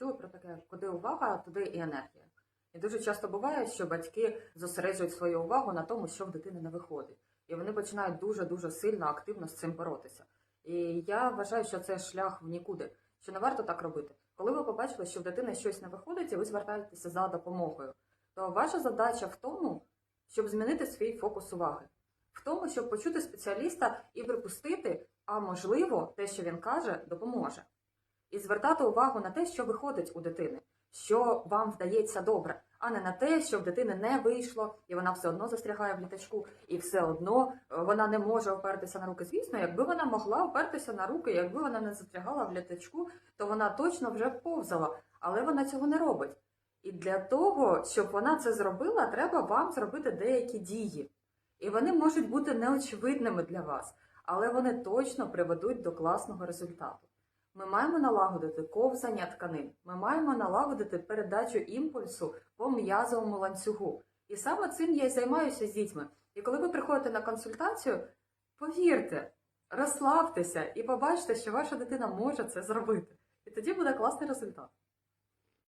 чули про таке, куди увага, туди і енергія. І дуже часто буває, що батьки зосереджують свою увагу на тому, що в дитини не виходить. І вони починають дуже-дуже сильно, активно з цим боротися. І я вважаю, що це шлях в нікуди, що не варто так робити. Коли ви побачили, що в дитини щось не виходить, і ви звертаєтеся за допомогою, то ваша задача в тому, щоб змінити свій фокус уваги, в тому, щоб почути спеціаліста і припустити, а можливо, те, що він каже, допоможе. І звертати увагу на те, що виходить у дитини, що вам вдається добре, а не на те, що в дитини не вийшло, і вона все одно застрягає в літачку, і все одно е, вона не може опертися на руки. Звісно, якби вона могла опертися на руки, якби вона не застрягала в літачку, то вона точно вже повзала, але вона цього не робить. І для того, щоб вона це зробила, треба вам зробити деякі дії. І вони можуть бути неочевидними для вас, але вони точно приведуть до класного результату. Ми маємо налагодити ковзання тканин, ми маємо налагодити передачу імпульсу по м'язовому ланцюгу. І саме цим я й займаюся з дітьми. І коли ви приходите на консультацію, повірте, розслабтеся і побачите, що ваша дитина може це зробити. І тоді буде класний результат.